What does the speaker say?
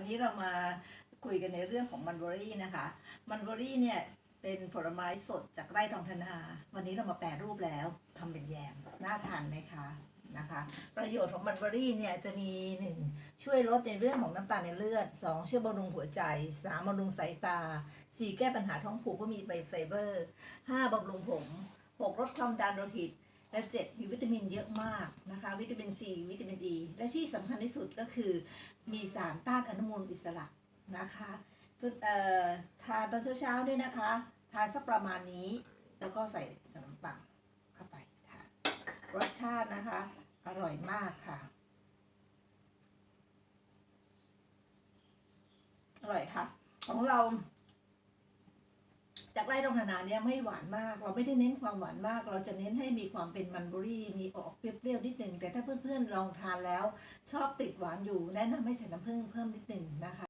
วันนี้เรามาคุยกันในเรื่องของมันเบอรี่นะคะมันเบอรี่เนี่ยเป็นผลไม้สดจากไร่ทองธนา วันนี้เรามาแปรรูปแล้วทำเป็นแยมน่าทานไหมคะนะคะ ประโยชน์ของมันเบอรี่เนี่ยจะมีหนึ่งช่วยลดในเรื่องของน้ำตาลในเลือดสองช่วยบำรุงหัวใจสามบำรุงสายตาสี่แก้ปัญหาท้องผูกก็มีไบไฟเบอร์ห้าบำรุงผมหกลดความดันโลหิตและเจ็ดมีวิตามินเยอะมากนะคะ วิตามินซีวิตามินดี และที่สำคัญที่สุดก็คือมีสารต้านอนุมูลอิสระนะคะทานตอนเช้าๆด้วยนะคะ ทานสักประมาณนี้ แล้วก็ใส่ขนมปังเข้าไปทานรสชาตินะคะ อร่อยมากค่ะ อร่อยค่ะ ของเรา จากไร่ดองธนาเนี่ยไม่หวานมาก เราไม่ได้เน้นความหวานมาก เราจะเน้นให้มีความเป็นมันเบอรี่มีออกเปรี้ยวๆนิดนึงแต่ถ้าเพื่อนๆลองทานแล้ว ชอบติดหวานอยู่แนะนำให้ใส่น้ำผึ้งเพิ่มนิดนึงนะคะ